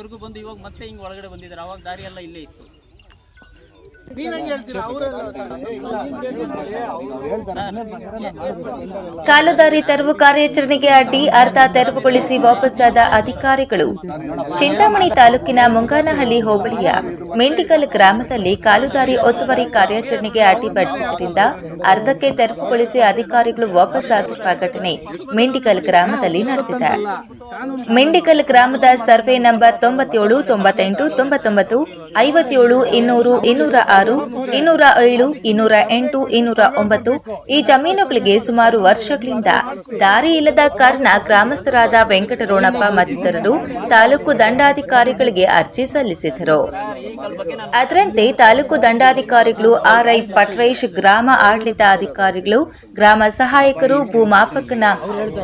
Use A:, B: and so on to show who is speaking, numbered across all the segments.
A: ಅಲ್ಲಿವರೆಗೂ ಬಂದು ಇವಾಗ ಮತ್ತೆ ಹಿಂಗೆ ಒಳಗಡೆ ಬಂದಿದ್ದಾರೆ. ಅವಾಗ ದಾರಿ ಎಲ್ಲ ಇಲ್ಲೇ ಇತ್ತು.
B: ಕಾಲುದಾರಿ ತೆರವು ಕಾರ್ಯಾಚರಣೆಗೆ ಅಡ್ಡಿ ಅರ್ಧ ತೆರವುಗೊಳಿಸಿ ವಾಪಸ್ಸಾದ ಅಧಿಕಾರಿಗಳು. ಚಿಂತಾಮಣಿ ತಾಲೂಕಿನ ಮುಂಗಾನಹಳ್ಳಿ ಹೋಬಳಿಯ ಮೆಂಡಿಕಲ್ ಗ್ರಾಮದಲ್ಲಿ ಕಾಲುದಾರಿ ಒತ್ತುವರಿ ಕಾರ್ಯಾಚರಣೆಗೆ ಅಡ್ಡಿ ಪಡಿಸಿದ್ದರಿಂದ ಅರ್ಧಕ್ಕೆ ತೆರವುಗೊಳಿಸಿ ಅಧಿಕಾರಿಗಳು ವಾಪಸ್ಸಾಗಿರುವ ಘಟನೆ ಮೆಂಡಿಕಲ್ ಗ್ರಾಮದಲ್ಲಿ ನಡೆದಿದೆ. ಮೆಂಡಿಕಲ್ ಗ್ರಾಮದ ಸರ್ವೆ ನಂಬರ್ ತೊಂಬತ್ತೇಳು ತೊಂಬತ್ತೆಂಟು ತೊಂಬತ್ತೊಂಬತ್ತು ಐವತ್ತೇಳು ಇನ್ನೂರು ಇನ್ನೂರ ಆರು ಇನ್ನೂರ ಏಳು, ಇನ್ನೂರ ಎಂಟು, ಇನ್ನೂರ ಒಂಬತ್ತು ಈ ಜಮೀನುಗಳಿಗೆ ಸುಮಾರು ವರ್ಷಗಳಿಂದ ದಾರಿ ಇಲ್ಲದ ಕಾರಣ ಗ್ರಾಮಸ್ಥರಾದ ವೆಂಕಟರೋಣಪ್ಪ ಮತ್ತಿತರರು ತಾಲೂಕು ದಂಡಾಧಿಕಾರಿಗಳಿಗೆ ಅರ್ಜಿ ಸಲ್ಲಿಸಿದರು ಅದರಂತೆ ತಾಲೂಕು ದಂಡಾಧಿಕಾರಿಗಳು ಆರ್ಐ ಪಟ್ರೇಶ್, ಗ್ರಾಮ ಆಡಳಿತ ಅಧಿಕಾರಿಗಳು ಗ್ರಾಮ ಸಹಾಯಕರು, ಭೂಮಾಪಕನ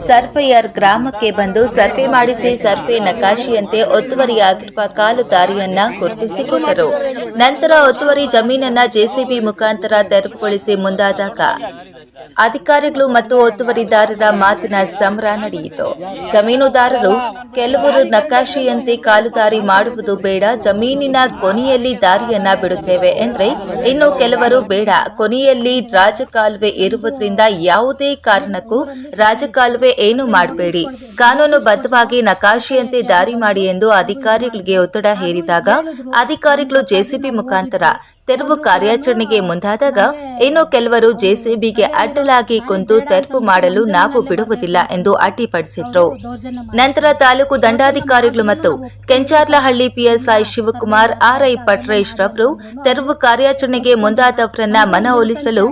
B: ಸರ್ಫೆಯರ್ ಗ್ರಾಮಕ್ಕೆ ಬಂದು ಸರ್ವೆ ಮಾಡಿಸಿ ಸರ್ವೆ ನಕಾಶಿಯಂತೆ ಒತ್ತುವರಿಯಾಗಿರುವ ಕಾಲು ದಾರಿಯನ್ನ ಗುರುತಿಸಿಕೊಂಡರು. ನಂತರ ಒತ್ತುವರಿ ಜಮೀನನ್ನ ಜೆಸಿಬಿ ಮುಖಾಂತರ ತೆರವುಗೊಳಿಸಿ ಮುಂದಾದಾಗ ಅಧಿಕಾರಿಗಳು ಮತ್ತು ಒತ್ತುವರಿದಾರರ ಮಾತಿನ ಸಮರ ನಡೆಯಿತು. ಜಮೀನುದಾರರು ಕೆಲವರು ನಕಾಶೆಯಂತೆ ಕಾಲುದಾರಿ ಮಾಡುವುದು ಬೇಡ, ಜಮೀನಿನ ಕೊನೆಯಲ್ಲಿ ದಾರಿಯನ್ನ ಬಿಡುತ್ತೇವೆ ಎಂದ್ರೆ ಇನ್ನು ಕೆಲವರು ಬೇಡ. ಕೊನೆಯಲ್ಲಿ ರಾಜಕಾಲುವೆ ಇರುವುದರಿಂದ ಯಾವುದೇ ಕಾರಣಕ್ಕೂ ರಾಜಕಾಲುವೆ ಏನು ಮಾಡಬೇಡಿ. ಕಾನೂನು ಬದ್ಧವಾಗಿ ನಕಾಶೆಯಂತೆ ದಾರಿ ಮಾಡಿ ಎಂದು ಅಧಿಕಾರಿಗಳಿಗೆ ಒತ್ತಡ ಹೇರಿದಾಗ ಅಧಿಕಾರಿಗಳು ಜೆಸಿಬಿ ಮುಖಾಂತರ ತೆರವು ಕಾರ್ಯಾಚರಣೆಗೆ ಮುಂದಾದಾಗ ಇನ್ನು ಕೆಲವರು ಜೆಸಿಬಿಗೆ ಅಡ್ಡಲಾಗಿ ಕುಂತು ತೆರವು ಮಾಡಲು ನಾವು ಬಿಡುವುದಿಲ್ಲ ಎಂದು ಅಡ್ಡಿಪಡಿಸಿದ್ರು. ನಂತರ ತಾಲೂಕು ದಂಡಾಧಿಕಾರಿಗಳು ಮತ್ತು ಕೆಂಚಾರ್ಲಹಳ್ಳಿ ಪಿಎಸ್ಐ ಶಿವಕುಮಾರ್ ಆರ್ಐ ಪಟ್ರೇಶ್ ರವರು ತೆರವು ಕಾರ್ಯಾಚರಣೆಗೆ ಮುಂದಾದವರನ್ನ ಮನವೊಲಿಸಲು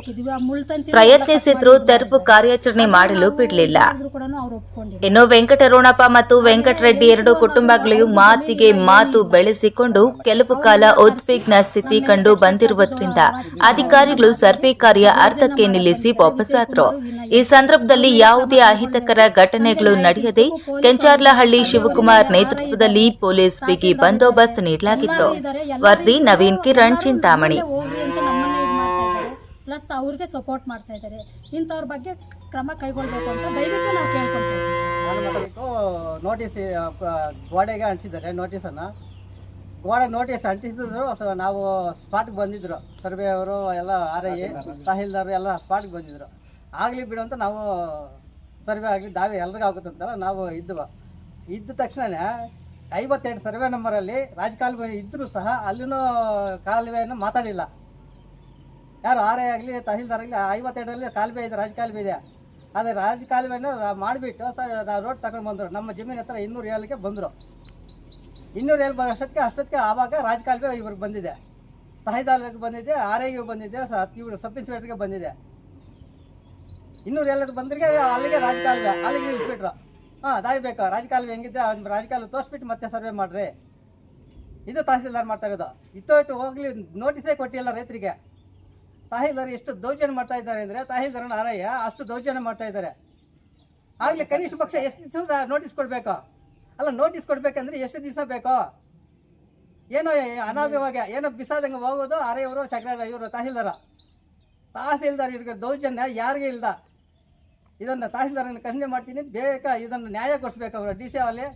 B: ಪ್ರಯತ್ನಿಸಿದ್ರು, ತೆರವು ಕಾರ್ಯಾಚರಣೆ ಮಾಡಲು ಬಿಡಲಿಲ್ಲ. ಇನ್ನು ವೆಂಕಟರೋಣಪ್ಪ ಮತ್ತು ವೆಂಕಟರೆಡ್ಡಿ ಎರಡು ಕುಟುಂಬಗಳಿಗೂ ಮಾತಿಗೆ ಮಾತು ಬೆಳೆಸಿಕೊಂಡು ಕೆಲವು ಕಾಲ ಉದ್ವಿಗ್ನ ಸ್ಥಿತಿ ಕಂಡು ಬಂದಿರುವುದರಿಂದ ಅಧಿಕಾರಿಗಳು ಸರ್ವೆ ಕಾರ್ಯ ಅರ್ಧಕ್ಕೆ ನಿಲ್ಲಿಸಿ ವಾಪಸ್ಸಾದರು ಈ ಸಂದರ್ಭದಲ್ಲಿ ಯಾವುದೇ ಅಹಿತಕರ ಘಟನೆಗಳು ನಡೆಯದೆ ಕೆಂಚಾರ್ಲಹಳ್ಳಿ ಶಿವಕುಮಾರ್ ನೇತೃತ್ವದಲ್ಲಿ ಪೊಲೀಸ್ ಬಿಗಿ ಬಂದೋಬಸ್ತ್ ನೀಡಲಾಗಿತ್ತು. ವರದಿ ನವೀನ್ ಕಿರಣ್ ಚಿಂತಾಮಣಿ.
C: ಪ್ಲಸ್ ಅವ್ರಿಗೆ ಸಪೋರ್ಟ್ ಮಾಡ್ತಾ ಇದ್ದಾರೆ. ಇಂಥವ್ರ ಬಗ್ಗೆ ಕ್ರಮ ಕೈಗೊಳ್ಬೇಕು ಅಂತ ದಯವಿಟ್ಟು ನಾವು
D: ಮಾಡಬೇಕು ನೋಟಿಸ್ ಗೋಡೆಗೆ ಅಂಟಿಸಿದ್ದಾರೆ ನೋಟಿಸನ್ನು ಗೋಡೆ ನೋಟಿಸ್ ಅಂಟಿಸಿದ್ರು. ಸೊ ನಾವು ಸ್ಪಾಟ್ಗೆ ಬಂದಿದ್ರು. ಸರ್ವೆ ಅವರು, ಎಲ್ಲ ಆರ್ ಐ ತಹಸೀಲ್ದಾರ್ ಎಲ್ಲ ಸ್ಪಾಟ್ಗೆ ಬಂದಿದ್ರು. ಆಗಲಿ ಬಿಡು ಅಂತ ನಾವು ಸರ್ವೆ ಆಗಲಿ ದಾವೆ ಎಲ್ರಿಗೂ ಆಗುತ್ತಂತಲ್ಲ ನಾವು ಇದ್ವ. ಇದ್ದ ತಕ್ಷಣನೇ ಐವತ್ತೆರಡು ಸರ್ವೆ ನಂಬರಲ್ಲಿ ರಾಜಕಾಲುವೆ ಇದ್ದರೂ ಸಹ ಅಲ್ಲಿನೂ ಕಾಲುವೆಯನ್ನು ಮಾತಾಡಿಲ್ಲ. ಯಾರು ಆರ್ ಐ ಆಗಲಿ, ತಹಸೀಲ್ದಾರ್ ಆಗಲಿ ಐವತ್ತೆರಡರಲ್ಲಿ ಕಾಲುವೆ ಇದೆ, ರಾಜಕಾಲುವೆ ಇದೆ. ಆದರೆ ರಾಜಕಾಲುವೆಯನ್ನು ಮಾಡಿಬಿಟ್ಟು ಸರ್ ರೋಡ್ ತಗೊಂಡು ಬಂದರು. ನಮ್ಮ ಜಮೀನು ಹತ್ರ ಇನ್ನೂರು ಏಳಕ್ಕೆ ಬಂದರು. ಇನ್ನೂರು ಏಳು ಅಷ್ಟೊತ್ತಿಗೆ ಅಷ್ಟೊತ್ತಿಗೆ ಆವಾಗ ರಾಜಕಾಲುವೆ ಇವ್ರಿಗೆ ಬಂದಿದೆ. ತಹಸೀಲ್ದಾರ್ಗೆ ಬಂದಿದೆ, ಆರ್ ಐಗೆ ಬಂದಿದೆ ಇವರು ಸಬ್ ಇನ್ಸ್ಪೆಕ್ಟರ್ಗೆ ಬಂದಿದೆ. ಇನ್ನೂರು ಏಳಕ್ಕೆ ಬಂದ್ರಿಗೆ ಅಲ್ಲಿಗೆ ರಾಜಕಾಲುವೆ, ಅಲ್ಲಿಗೆ ಇನ್ಸ್ಪೆಕ್ಟ್ರು. ಹಾಂ ದಾರಿ ಬೇಕು ರಾಜಕಾಲುವೆ ಹೆಂಗಿದ್ರೆ ರಾಜಕಾಲು ರಾಜಕಾಲುವೆ ತೋರಿಸ್ಬಿಟ್ಟು ಮತ್ತೆ ಸರ್ವೆ ಮಾಡಿರಿ. ಇದು ತಹಸೀಲ್ದಾರ್ ಮಾಡ್ತಾ ಇರೋದು. ಇತ್ತೋಟು ಹೋಗ್ಲಿ, ನೋಟಿಸೇ ಕೊಟ್ಟಿಲ್ಲ ರೈತರಿಗೆ. ತಹಸೀಲ್ದಾರ್ ಎಷ್ಟು ದೌರ್ಜನ್ಯ ಮಾಡ್ತಾ ಇದ್ದಾರೆ ಅಂದರೆ ತಹಸೀಲ್ದಾರನ ಆರಯ್ಯ ಅಷ್ಟು ದೌರ್ಜನ್ಯ ಮಾಡ್ತಾ ಇದ್ದಾರೆ. ಆಗಲಿ, ಕನಿಷ್ಠ ಪಕ್ಷ ಎಷ್ಟು ನೋಟಿಸ್ ಕೊಡಬೇಕು? ಅಲ್ಲ ನೋಟಿಸ್ ಕೊಡ್ಬೇಕಂದ್ರೆ ಎಷ್ಟು ದಿವಸ ಬೇಕೋ? ಏನೋ ಅನಾವ್ಯವಾಗಿ, ಏನೋ ಬಿಸಾದಂಗೆ ಹೋಗೋದು ಆರಯ್ಯವರು ಸೆಕ್ರೆಟರಿ ಇವರು, ತಹಸೀಲ್ದಾರ. ತಹಸೀಲ್ದಾರ್ ಇವ್ರಿಗೆ ದೌರ್ಜನ್ಯ ಯಾರಿಗೂ ಇಲ್ದ ಇದನ್ನು ತಹಸೀಲ್ದಾರನ್ನು ಖಂಡನೆ ಮಾಡ್ತೀನಿ. ಬೇಗ ಇದನ್ನು ನ್ಯಾಯ ಕೊಡಿಸ್ಬೇಕು ಅವರು, ಡಿ ಸಿ ಅಲ್ಲಿ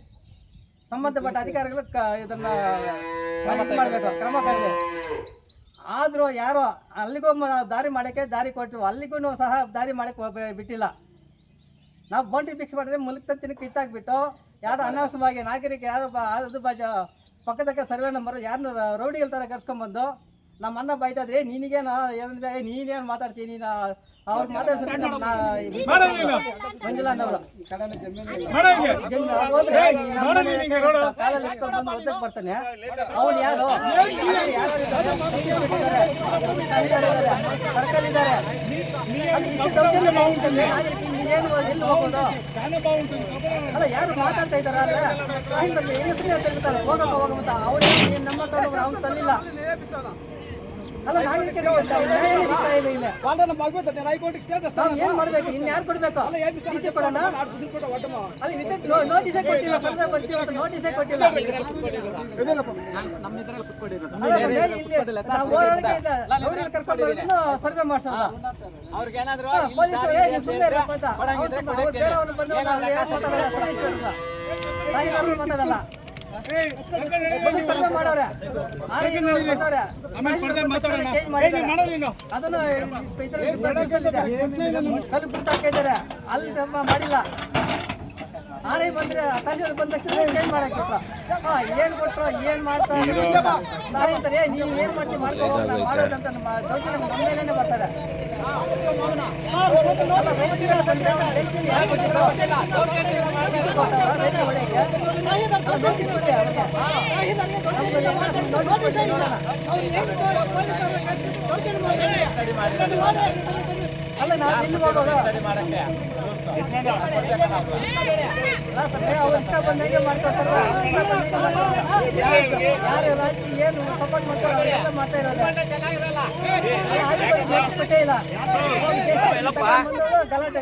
D: ಸಂಬಂಧಪಟ್ಟ ಅಧಿಕಾರಿಗಳು ಕ, ಇದನ್ನು ಇದು ಮಾಡಬೇಕು, ಕ್ರಮ ಕೈಗೊಳ್ಳಿ. ಆದರೂ ಯಾರೋ, ಅಲ್ಲಿಗೂ ದಾರಿ ಮಾಡೋಕ್ಕೆ ದಾರಿ ಕೊಟ್ಟು ಅಲ್ಲಿಗೂ ಸಹ ದಾರಿ ಮಾಡೋಕ್ಕೆ ಬಿಟ್ಟಿಲ್ಲ. ನಾವು ಬೌಂಡ್ರಿ ಫಿಕ್ಸ್ ಮಾಡಿದ್ರೆ ಮುಲ್ಕತ್ತಿನ ಕಿತ್ತಾಕ್ಬಿಟ್ಟು ಯಾರು ಅನಾವಶ್ಯವಾಗಿ ನಾಗರಿಕ ಯಾರು ಅದು ಬಾಜ ಪಕ್ಕದಕ್ಕೆ ಸರ್ವೆ ನಂಬರ್ ಯಾರನ್ನ ರೌಡಿಗಳ ಥರ ಕರ್ಸ್ಕೊಂಡ್ಬಂದು ನಮ್ಮ ಅನ್ನ ಬೈತಾ ಇದ್ರೆ ನಿನಗೇನು ಏನಂದ್ರೆ ನೀನೇನು ಮಾತಾಡ್ತೀನಿ ನೀನು ಅವ್ರು ಮಾತಾಡ್ಸೋದು ಕಾಲಲ್ಲಿ ಇಟ್ಕೊಂಡು ಬಂದು ಒದ್ದಕ್ಕೆ ಬರ್ತಾನೆ ಅವ್ನು ಯಾರು ಯಾರು ಸರ್ಕಲ್ ಇದ್ದಾರೆ ನೀನೇನು ಎಲ್ಲಿ ಹೋಗೋದು? ಅಲ್ಲ, ಯಾರು ಮಾತಾಡ್ತಾ ಇದ್ದಾರಾ ಅಂದ್ರೆ ತಹಸೀಲ್ದಾರ್ ಹೆಂಗಸ್ರೇ ತಳ್ಳಿದ್ದಾರೆ ಹೋಗಮ್ಮ ಹೋಗಮ್ಮ ಅಂತ ಅವ್ರು ನಮ್ಮ ತಗೊಂಡು ಅವ್ನು ತಳ್ಳಿಲ್ಲ ಅಲ್ಲ ನಾಗರಿಕರಿಗೆ ನ್ಯಾಯನೇ ಸಿಗ್ತಾ ಇಲ್ಲ? ಇಲ್ಲಿ ನಾವು ಏನ್ ಮಾಡ್ಬೇಕು? ಇನ್ ಯಾರು ಕೊಡ್ಬೇಕು? ಡಿಸಿ ಕೊಡೋಣ? ಅಲ್ಲಿ ವಿದ್ಯುತ್ ನೋಟಿಸೇ ಕೊಟ್ಟಿಲ್ಲ ಸರ್ವೆ ಬರ್ತೀವಿ ಅಂತ ನೋಟಿಸೇ ಕೊಟ್ಟಿಲ್ಲ. ನಾವು ಒಳಗೆ ಇದೆ. ರೌಡಿಗಳು ಕರ್ಕೊಂಡು ಸರ್ವೆ ಮಾಡ್ಸೋದು
A: ಅವ್ರಿಗೇನಾದ್ರು
D: ಹಾ, ಪೊಲೀಸರು ಏ, ನೀವು ಸುಮ್ನೆ ಇರಪ್ಪ ಅಂತ. ಅವ್ರು ಸುಮ್ನೆ- ಅವ್ರು ಬೇರೆಯವ್ರು ಬಂದು ಅವ್ರು ಏನು ಮಾತಾಡಲ್ಲ. ಅದನ್ನು. ಕಲ್ಲು ಗುರ್ತು ಹಾಕಿದ್ದಾರೆ ಅಲ್ಲಿ ಮಾಡಿಲ್ಲ ಆರೇ ಬಂದ್ರೆ ತಹಸೀಲ್ ಬಂದ ತಕ್ಷಣ ಏನು ಮಾಡಕ್ ಕೊಟ್ರು ಹಾ, ಏನ್ ಕೊಟ್ಟರು ಏನ್ ಮಾಡ್ತಾರೆ ಅಂತಾರೆ ನೀವು ಏನ್ ಮಾಡ್ತೀವಿ ಮಾಡ್ಕೋಬೋದು ನಾವು ಮಾಡೋದಂತ ನಮ್ಮ ದೌರ್ಜನ್ಯ ನಮ್ಮ ಮೇಲೇನೆ ಬರ್ತಾರೆ ರೈತರಿಗೆ ಅಲ್ಲ ನಾವು ಇಲ್ಲಿ ಸರ್, ಅವ್ರು ಇಷ್ಟ ಬಂದಂಗೆ ಮಾಡ್ತಾರೆ. ಯಾರು- ರಾಜಕೀಯ ಏನು ಸಪೋರ್ಟ್ ಮಾಡ್ತಾರೆ ಅವರೆಲ್ಲ ಮಾಡ್ತಾ ಇರೋದು. ಇಲ್ಲ. ಗಲಾಟೆ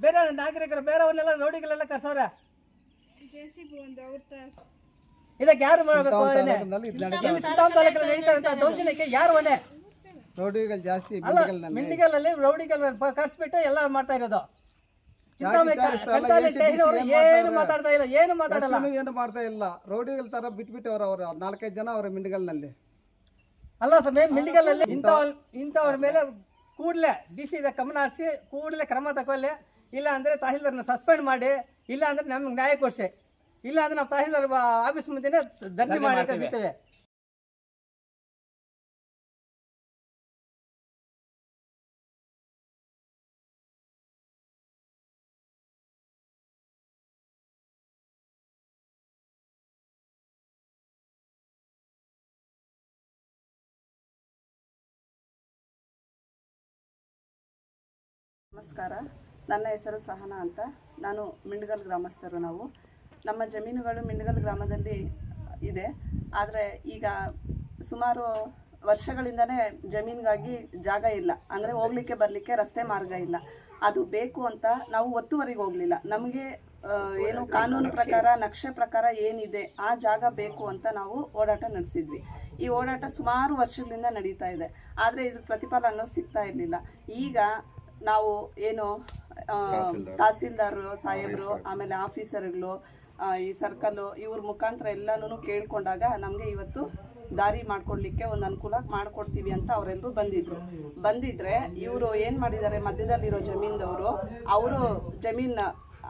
D: ಬೇರೆ ನಾಗರಿಕರು ಬೇರೆಯವ್ರನ್ನೆಲ್ಲ ರೋಡಿಗಳೆಲ್ಲ ಕರ್ಸವ್ರೆ ಇದಕ್ಕೆ ಯಾರು ಮಾಡಬೇಕು ಚಿತ್ತಾಮ್ ತಾಲೂಕಲ್ಲಿ ನಡೀತಾ ಇರೋ ದೌರ್ಜನ್ಯಕ್ಕೆ ಯಾರು ಹೊಣೆ
E: ರೌಡಿಗಳು ಜಾಸ್ತಿ
D: ಅಲ್ಲ ಮಿಂಡಿಗಲ್ಲಲ್ಲಿ ರೌಡಿಗಲ್ ಕರ್ಸ್ಬಿಟ್ಟು ಎಲ್ಲ ಮಾಡ್ತಾ ಇರೋದು. ಚಿಂತಾಮಣಿ ಅವರು ಏನು ಮಾತಾಡ್ತಾ ಇಲ್ಲ ಏನು ಮಾತಾಡಲ್ಲ.
E: ಏನು ಮಾಡ್ತಾ ಇಲ್ಲ. ರೌಡಿಗಳ ತರ ಬಿಟ್ಬಿಟ್ಟವ್ರ ಅವ್ರು ನಾಲ್ಕೈದು ಜನ ಅವರ ಮಿಂಡಿಗಲ್ನಲ್ಲಿ.
D: ಅಲ್ಲ ಸಮಯ ಮಿಂಡಿಗಲ್ಲಲ್ಲಿ ಇಂಥವ್ರ ಇಂಥವ್ರ ಮೇಲೆ ಕೂಡಲೇ ಡಿ ಸಿ ಗಮನ ಹರಿಸಿ ಕೂಡಲೇ ಕ್ರಮ ತಗೊಳ್ಳಿ. ಇಲ್ಲ ಅಂದರೆ ತಹಸೀಲ್ದಾರ್ನ ಸಸ್ಪೆಂಡ್ ಮಾಡಿ ಇಲ್ಲ ಅಂದರೆ ನಮ್ಗೆ ನ್ಯಾಯ ಕೊಡಿಸಿ. ಇಲ್ಲ ಅಂದ್ರೆ ನಾವು ತಹಸೀಲ್ದಾರ್ ಆಫೀಸ್ ಮುಂದೆನೇ ದರ್ಜಿ ಮಾಡಿ ಕಳಿಸ್ತೇವೆ
F: ನಮಸ್ಕಾರ. ನನ್ನ ಹೆಸರು ಸಹನಾ ಅಂತ. ನಾನು ಮಿಂಡ್ಗಲ್ ಗ್ರಾಮಸ್ಥರು ನಾವು. ನಮ್ಮ ಜಮೀನುಗಳು ಮಿಂಡ್ಗಲ್ ಗ್ರಾಮದಲ್ಲಿ ಇದೆ. ಆದರೆ ಈಗ ಸುಮಾರು ವರ್ಷಗಳಿಂದನೇ ಜಮೀನಿಗಾಗಿ ಜಾಗ ಇಲ್ಲ. ಅಂದರೆ ಹೋಗ್ಲಿಕ್ಕೆ ಬರಲಿಕ್ಕೆ ರಸ್ತೆ ಮಾರ್ಗ ಇಲ್ಲ. ಅದು ಬೇಕು ಅಂತ ನಾವು ಒತ್ತುವರಿಗೆ ಹೋಗಲಿಲ್ಲ. ನಮಗೆ ಏನು ಕಾನೂನು ಪ್ರಕಾರ, ನಕ್ಷೆ ಪ್ರಕಾರ ಏನಿದೆ, ಆ ಜಾಗ ಬೇಕು ಅಂತ ನಾವು ಓಡಾಟ ನಡೆಸಿದ್ವಿ. ಈ ಓಡಾಟ ಸುಮಾರು ವರ್ಷಗಳಿಂದ ನಡೀತಾ ಇದೆ. ಆದರೆ ಇದ್ರ ಪ್ರತಿಫಲ ಅನ್ನೋದು ಸಿಗ್ತಾ ಇರಲಿಲ್ಲ. ಈಗ ನಾವು ಏನು ತಹಸೀಲ್ದಾರರು ತಹಸೀಲ್ದಾರ್. ಸಾಹೇಬರು ಆಮೇಲೆ ಆಫೀಸರ್ಗಳು ಈ ಸರ್ಕಲ್ಲು ಇವ್ರ ಮುಖಾಂತರ ಎಲ್ಲನೂ ಕೇಳ್ಕೊಂಡಾಗ ನಮಗೆ ಇವತ್ತು ದಾರಿ ಮಾಡ್ಕೊಡ್ಲಿಕ್ಕೆ ಒಂದು ಅನುಕೂಲ ಮಾಡ್ಕೊಡ್ತೀವಿ ಅಂತ ಅವರೆಲ್ಲರೂ ಬಂದಿದ್ರು. ಬಂದಿದ್ರೆ ಇವರು ಏನು ಮಾಡಿದ್ದಾರೆ ಮಧ್ಯದಲ್ಲಿರೋ ಜಮೀನ್ದವರು ಅವರು ಜಮೀನ್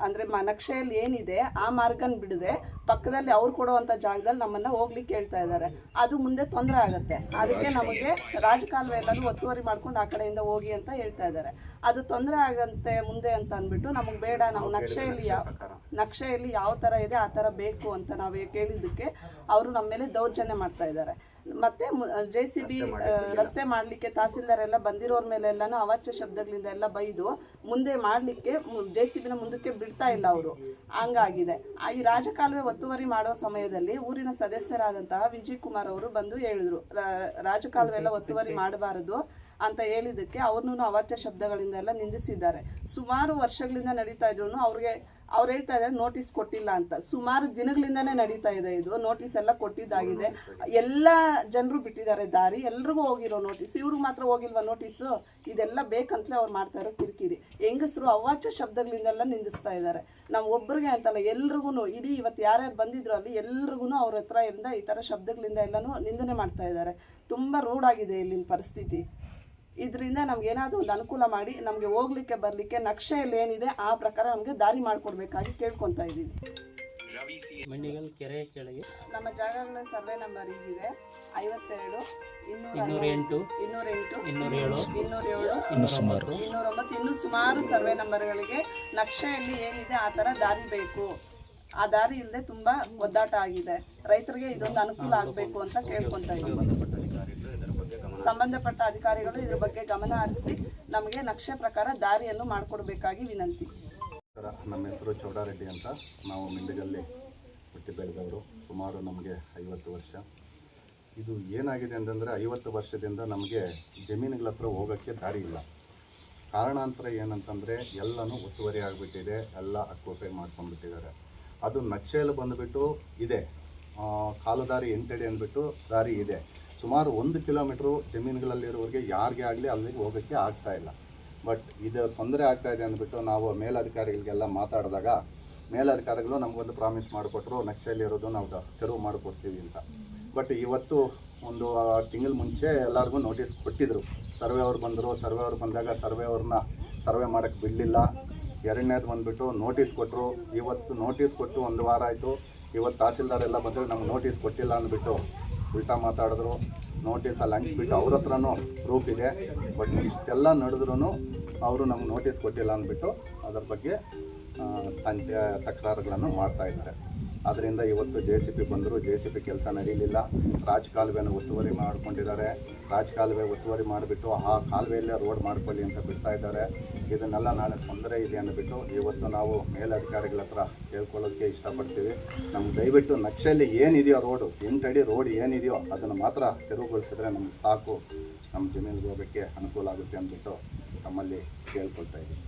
F: ಅಂದರೆ ಮ ನಕ್ಷೆಯಲ್ಲಿ ಏನಿದೆ ಆ ಮಾರ್ಗನ ಬಿಡದೆ ಪಕ್ಕದಲ್ಲಿ ಅವ್ರು ಕೊಡುವಂಥ ಜಾಗದಲ್ಲಿ ನಮ್ಮನ್ನು ಹೋಗ್ಲಿಕ್ಕೆ ಹೇಳ್ತಾ ಇದ್ದಾರೆ ಅದು ಮುಂದೆ ತೊಂದರೆ ಆಗುತ್ತೆ. ಅದಕ್ಕೆ ನಮಗೆ ರಾಜಕಾಲುವೆ ಎಲ್ಲರೂ ಒತ್ತುವರಿ ಮಾಡ್ಕೊಂಡು ಆ ಕಡೆಯಿಂದ ಹೋಗಿ ಅಂತ ಹೇಳ್ತಾ ಇದ್ದಾರೆ ಅದು ತೊಂದರೆ ಆಗಂತೆ ಮುಂದೆ ಅಂತ ಅಂದ್ಬಿಟ್ಟು ನಮಗೆ ಬೇಡ ನಮ್ಮ ನಕ್ಷೆಯಲ್ಲಿ ಯಾವ ನಕ್ಷೆಯಲ್ಲಿ ಯಾವ ಥರ ಇದೆ ಆ ಥರ ಬೇಕು ಅಂತ ನಾವು ಕೇಳಿದ್ದಕ್ಕೆ ಅವರು ನಮ್ಮ ಮೇಲೆ ದೌರ್ಜನ್ಯ ಮಾಡ್ತಾ ಇದ್ದಾರೆ ಮತ್ತೆ ಜೆ ಸಿ ಬಿ ರಸ್ತೆ ಮಾಡಲಿಕ್ಕೆ ತಹಸೀಲ್ದಾರ್ ಎಲ್ಲ ಬಂದಿರೋರ ಎಲ್ಲಾನು ಅವಾಚ್ಯ ಶಬ್ದಗಳಿಂದ ಎಲ್ಲ ಬೈದು ಮುಂದೆ ಮಾಡಲಿಕ್ಕೆ ಜೆ ಸಿ ಬಿನ ಮುಂದಕ್ಕೆ ಬಿಡ್ತಾ ಇಲ್ಲ ಅವರು. ಹಂಗಾಗಿದೆ. ಆ ಈ ರಾಜಕಾಲುವೆ ಒತ್ತುವರಿ ಮಾಡೋ ಸಮಯದಲ್ಲಿ ಊರಿನ ಸದಸ್ಯರಾದಂತಹ ವಿಜಯ್ ಕುಮಾರ್ ಅವರು ಬಂದು ಹೇಳಿದ್ರು ರಾಜಕಾಲುವೆ ಎಲ್ಲ ಒತ್ತುವರಿ ಮಾಡಬಾರದು ಅಂತ ಹೇಳಿದಕ್ಕೆ ಅವ್ರನ್ನೂ ಅವಾಚ್ಯ ಶಬ್ದಗಳಿಂದ ಎಲ್ಲ ನಿಂದಿಸಿದ್ದಾರೆ. ಸುಮಾರು ವರ್ಷಗಳಿಂದ ನಡೀತಾ ಇದ್ರು ಅವ್ರಿಗೆ ಅವ್ರು ಹೇಳ್ತಾ ಇದ್ದಾರೆ ನೋಟಿಸ್ ಕೊಟ್ಟಿಲ್ಲ ಅಂತ. ಸುಮಾರು ದಿನಗಳಿಂದನೇ ನಡೀತಾ ಇದೆ ಇದು. ನೋಟಿಸ್ ಎಲ್ಲ ಕೊಟ್ಟಿದ್ದಾಗಿದೆ. ಎಲ್ಲ ಜನರು ಬಿಟ್ಟಿದ್ದಾರೆ ದಾರಿ. ಎಲ್ರಿಗೂ ಹೋಗಿರೋ ನೋಟಿಸ್ ಇವ್ರಿಗೆ ಮಾತ್ರ ಹೋಗಿಲ್ವಾ ನೋಟಿಸು ಇದೆಲ್ಲ ಬೇಕಂತಲೇ ಅವ್ರು ಮಾಡ್ತಾ ಇರೋ ಕಿರಿಕಿರಿ. ಹೆಂಗಸರು ಅವಾಚ್ಯ ಶಬ್ದಗಳಿಂದೆಲ್ಲ ನಿಂದಿಸ್ತಾ ಇದ್ದಾರೆ. ನಾವು ಒಬ್ಬರಿಗೆ ಅಂತಲ್ಲ ಎಲ್ರಿಗೂ ಇಡೀ ಇವತ್ತು ಯಾರ್ಯಾರು ಬಂದಿದ್ರು ಅಲ್ಲಿ ಎಲ್ರಿಗೂ ಅವ್ರ ಹತ್ರ ಇಂದ ಈ ಥರ ಶಬ್ದಗಳಿಂದ ಎಲ್ಲನೂ ನಿಂದನೆ ಮಾಡ್ತಾ ಇದ್ದಾರೆ. ತುಂಬ ರೂಢಾಗಿದೆ ಇಲ್ಲಿನ ಪರಿಸ್ಥಿತಿ. ಇದರಿಂದ ನಮ್ಗೆ ಏನಾದರೂ ಒಂದು ಅನುಕೂಲ ಮಾಡಿ ನಮಗೆ ಹೋಗ್ಲಿಕ್ಕೆ ಬರಲಿಕ್ಕೆ ನಕ್ಷೆಯಲ್ಲಿ ಏನಿದೆ ಆ ಪ್ರಕಾರ ನಮಗೆ ದಾರಿ ಮಾಡಿಕೊಡ್ಬೇಕಾಗಿ ಕೇಳ್ಕೊತಾ ಇದ್ದೀವಿ.
A: ಮಂಡಿಗಲ್ ಕೆರೆ ಕೆಳಗೆ.
F: ನಮ್ಮ ಜಾಗಗಳ ಸರ್ವೆ ನಂಬರ್ ಈಗಿದೆ ಐವತ್ತೆರಡು ಇನ್ನೂರ
A: ಎಂಟು
F: ಇನ್ನೂರ ಎಂಟು
A: ಇನ್ನೂರ ಏಳು
F: ಇನ್ನೂರ
A: ಸುಮಾರು.
F: ಇನ್ನೂರ ಒಂಬತ್ತು ಇನ್ನೂ ಸುಮಾರು ಸರ್ವೆ ನಂಬರ್ಗಳಿಗೆ ನಕ್ಷೆಯಲ್ಲಿ ಏನಿದೆ ಆ ಥರ ದಾರಿ ಬೇಕು. ಆ ದಾರಿ ಇಲ್ಲದೆ ತುಂಬ ಒದ್ದಾಟ ಆಗಿದೆ. ರೈತರಿಗೆ ಇದೊಂದು ಅನುಕೂಲ ಆಗಬೇಕು ಅಂತ ಕೇಳ್ಕೊತಾ ಇದ್ದೀವಿ. ಸಂಬಂಧಪಟ್ಟ ಅಧಿಕಾರಿಗಳು ಇದ್ರ ಬಗ್ಗೆ ಗಮನ ಹರಿಸಿ ನಮಗೆ ನಕ್ಷೆ ಪ್ರಕಾರ ದಾರಿಯನ್ನು ಮಾಡಿಕೊಡ್ಬೇಕಾಗಿ ವಿನಂತಿ.
G: ನಮ್ಮ ಹೆಸರು ಚೌಡಾರೆಡ್ಡಿ ಅಂತ. ನಾವು ಮಿಂಡಿಗಲ್ಲಿ ಹುಟ್ಟಿ ಬೆಳೆದವರು ಸುಮಾರು ನಮಗೆ ಐವತ್ತು ವರ್ಷ. ಇದು ಏನಾಗಿದೆ ಅಂತಂದರೆ ಐವತ್ತು ವರ್ಷದಿಂದ ನಮಗೆ ಜಮೀನುಗಳ ಹತ್ರ ಹೋಗೋಕ್ಕೆ ದಾರಿ ಇಲ್ಲ. ಕಾರಣಾಂತರ ಏನಂತಂದರೆ ಎಲ್ಲನೂ ಒತ್ತುವರಿ ಆಗಿಬಿಟ್ಟಿದೆ. ಎಲ್ಲ ಅಕ್ವಪೆ ಮಾಡ್ಕೊಂಡ್ಬಿಟ್ಟಿದ್ದಾರೆ. ಅದು ನಕ್ಷೆಯಲ್ಲಿ ಬಂದುಬಿಟ್ಟು ಇದೆ. ಕಾಲು ದಾರಿ ಎಂಟಡಿ ಅಂದ್ಬಿಟ್ಟು ದಾರಿ ಇದೆ. ಸುಮಾರು ಒಂದು ಕಿಲೋಮೀಟ್ರು ಜಮೀನುಗಳಲ್ಲಿರೋರಿಗೆ ಯಾರಿಗೆ ಆಗಲಿ ಅಲ್ಲಿಗೆ ಹೋಗೋಕ್ಕೆ ಆಗ್ತಾ ಇಲ್ಲ. ಬಟ್ ಇದು ತೊಂದರೆ ಆಗ್ತಾ ಇದೆ ಅಂದ್ಬಿಟ್ಟು ನಾವು ಮೇಲಧಿಕಾರಿಗಳಿಗೆಲ್ಲ ಮಾತಾಡಿದಾಗ, ಮೇಲಧಿಕಾರಿಗಳು ನಮಗೊಂದು ಪ್ರಾಮಿಸ್ ಮಾಡಿಕೊಟ್ರು ನಕ್ಷೆಯಲ್ಲಿ ಇರೋದು ನಾವು ತೆರವು ಮಾಡಿಕೊಡ್ತೀವಿ ಅಂತ. ಬಟ್ ಇವತ್ತು ಒಂದು ತಿಂಗಳ ಮುಂಚೆ ಎಲ್ಲರಿಗೂ ನೋಟಿಸ್ ಕೊಟ್ಟಿದ್ರು. ಸರ್ವೆ ಅವ್ರು ಬಂದರು, ಸರ್ವೆ ಅವ್ರು ಬಂದಾಗ ಸರ್ವೆ ಅವ್ರನ್ನ ಸರ್ವೆ ಮಾಡೋಕ್ಕೆ ಬಿಡಲಿಲ್ಲ. ಎರಡನೇದು ಬಂದುಬಿಟ್ಟು ನೋಟಿಸ್ ಕೊಟ್ಟರು ಇವತ್ತು ನೋಟಿಸ್ ಕೊಟ್ಟು ಒಂದು ವಾರ ಆಯಿತು. ಇವತ್ತು ತಹಸೀಲ್ದಾರ್ ಎಲ್ಲ ಬಂದರೆ ನಮ್ಗೆ ನೋಟಿಸ್ ಕೊಟ್ಟಿಲ್ಲ ಅಂದ್ಬಿಟ್ಟು ಉಲ್ಟಾ ಮಾತಾಡಿದ್ರು ನೋಟಿಸಲ್ಲಿ ಅಂಟಿಸ್ಬಿಟ್ಟು ಅವ್ರ ಹತ್ರನೂ ಪ್ರೂಫ್ ಇದೆ. ಬಟ್ ಇಷ್ಟೆಲ್ಲ ನಡೆದ್ರೂ ಅವರು ನಮ್ಗೆ ನೋಟಿಸ್ ಕೊಟ್ಟಿಲ್ಲ ಅಂದ್ಬಿಟ್ಟು ಅದ್ರ ಬಗ್ಗೆ ತಂಟೆ ತಕರಾರುಗಳನ್ನು ಮಾಡ್ತಾ ಇದ್ದಾರೆ. ಅದರಿಂದ ಇವತ್ತು ಜೆ ಸಿ ಪಿ ಬಂದರು. ಜೆ ಸಿ ಪಿ ಕೆಲಸ ನಡೀಲಿಲ್ಲ. ರಾಜ್ ಒತ್ತುವರಿ ಮಾಡ್ಕೊಂಡಿದ್ದಾರೆ. ರಾಜ್ ಕಾಲುವೆ ಒತ್ತುವರಿ ಮಾಡಿಬಿಟ್ಟು ಆ ಕಾಲುವೆಯಲ್ಲೇ ರೋಡ್ ಮಾಡ್ಕೊಳ್ಳಿ ಅಂತ ಬಿಡ್ತಾ ಇದ್ದಾರೆ. ಇದನ್ನೆಲ್ಲ ನಾಳೆ ತೊಂದರೆ ಇದೆ ಅಂದ್ಬಿಟ್ಟು ಇವತ್ತು ನಾವು ಮೇಲಧಿಕಾರಿಗಳ ಹತ್ರ ಕೇಳ್ಕೊಳ್ಳೋದಕ್ಕೆ ಇಷ್ಟಪಡ್ತೀವಿ. ನಮ್ಗೆ ದಯವಿಟ್ಟು ನಕ್ಷೆಯಲ್ಲಿ ಏನಿದೆಯೋ ರೋಡು, ಎಂಟಡಿ ರೋಡ್ ಏನಿದೆಯೋ ಅದನ್ನು ಮಾತ್ರ ತೆರವುಗೊಳಿಸಿದ್ರೆ ನಮ್ಗೆ ಸಾಕು. ನಮ್ಮ ಜಮೀನಿಗೆ ಹೋಗೋಕ್ಕೆ ಅನುಕೂಲ ಆಗುತ್ತೆ ಅಂದ್ಬಿಟ್ಟು ತಮ್ಮಲ್ಲಿ ಕೇಳ್ಕೊಳ್ತಾ ಇದ್ದೀವಿ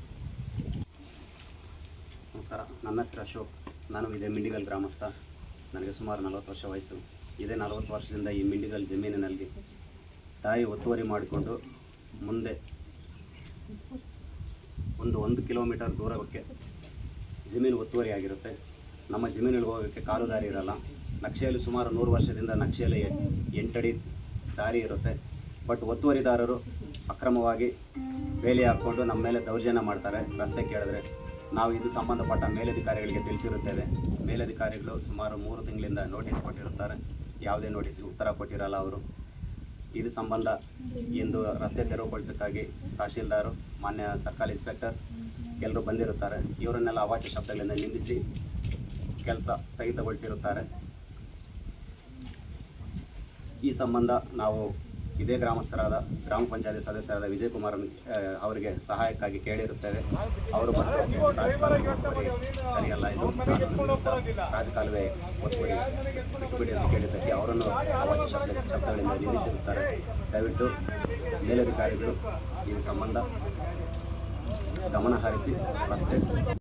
H: ನಮಸ್ಕಾರ. ನನ್ನ ಹೆಸರು ಅಶೋಕ್. ನಾನು ಇದೇ ಮಿಂಡಿಗಲ್ ಗ್ರಾಮಸ್ಥ. ನನಗೆ ಸುಮಾರು ನಲವತ್ತು ವರ್ಷ ವಯಸ್ಸು. ಇದೇ ನಲವತ್ತು ವರ್ಷದಿಂದ ಈ ಮಿಂಡಿಗಲ್ ಜಮೀನಿನಲ್ಲಿ ತಾಯಿ ಒತ್ತುವರಿ ಮಾಡಿಕೊಂಡು ಮುಂದೆ ಒಂದು ಒಂದು ಕಿಲೋಮೀಟರ್ ದೂರಕ್ಕೆ ಜಮೀನು ಒತ್ತುವರಿ ಆಗಿರುತ್ತೆ. ನಮ್ಮ ಜಮೀನಿಗೆ ಹೋಗೋಕ್ಕೆ ಕಾಲು ದಾರಿ ಇರಲ್ಲ. ನಕ್ಷೆಯಲ್ಲಿ ಸುಮಾರು ನೂರು ವರ್ಷದಿಂದ ನಕ್ಷೆಯಲ್ಲಿ ಎಂಟಡಿ ದಾರಿ ಇರುತ್ತೆ. ಬಟ್ ಒತ್ತುವರಿದಾರರು ಅಕ್ರಮವಾಗಿ ಬೇಲಿ ಹಾಕ್ಕೊಂಡು ನಮ್ಮ ಮೇಲೆ ದೌರ್ಜನ್ಯ ಮಾಡ್ತಾರೆ. ರಸ್ತೆ ಕೇಳಿದ್ರೆ ನಾವು ಇದು ಸಂಬಂಧಪಟ್ಟ ಮೇಲಧಿಕಾರಿಗಳಿಗೆ ತಿಳಿಸಿರುತ್ತೇವೆ. ಮೇಲಧಿಕಾರಿಗಳು ಸುಮಾರು ಮೂರು ತಿಂಗಳಿಂದ ನೋಟಿಸ್ ಕೊಟ್ಟಿರುತ್ತಾರೆ. ಯಾವುದೇ ನೋಟಿಸ್ಗೆ ಉತ್ತರ ಕೊಟ್ಟಿರಲ್ಲ ಅವರು. ಇದು ಸಂಬಂಧ ಇಂದು ರಸ್ತೆ ತೆರವುಗೊಳಿಸೋಕ್ಕಾಗಿ ತಹಶೀಲ್ದಾರು, ಮಾನ್ಯ ಸರ್ಕಾರಿ ಇನ್ಸ್ಪೆಕ್ಟರ್ ಎಲ್ಲರೂ ಬಂದಿರುತ್ತಾರೆ. ಇವರನ್ನೆಲ್ಲ ಅವಾಚ್ಯ ಶಬ್ದಗಳಿಂದ ನಿಂದಿಸಿ ಕೆಲಸ ಸ್ಥಗಿತಗೊಳಿಸಿರುತ್ತಾರೆ. ಈ ಸಂಬಂಧ ನಾವು ಇದೇ ಗ್ರಾಮಸ್ಥರಾದ, ಗ್ರಾಮ ಪಂಚಾಯತಿ ಸದಸ್ಯರಾದ ವಿಜಯ್ ಕುಮಾರ್ ಅವರಿಗೆ ಸಹಾಯಕ್ಕಾಗಿ ಕೇಳಿರುತ್ತೇವೆ. ಅವರು ಸರಿಯಲ್ಲ, ಇದು ರಾಜಕಾಲುವೆ ಒತ್ತುವರಿ ಬಿಟ್ಟುಬಿಡಿ ಅಂತ ಕೇಳಿದ್ದಕ್ಕೆ ಅವರನ್ನು ಶಬ್ದಗಳಿಂದ ನಿಲ್ಲಿಸಿರುತ್ತಾರೆ. ದಯವಿಟ್ಟು ಮೇಲಧಿಕಾರಿಗಳು ಈ ಸಂಬಂಧ ಗಮನ ಹರಿಸಿ, ರಸ್ತೆ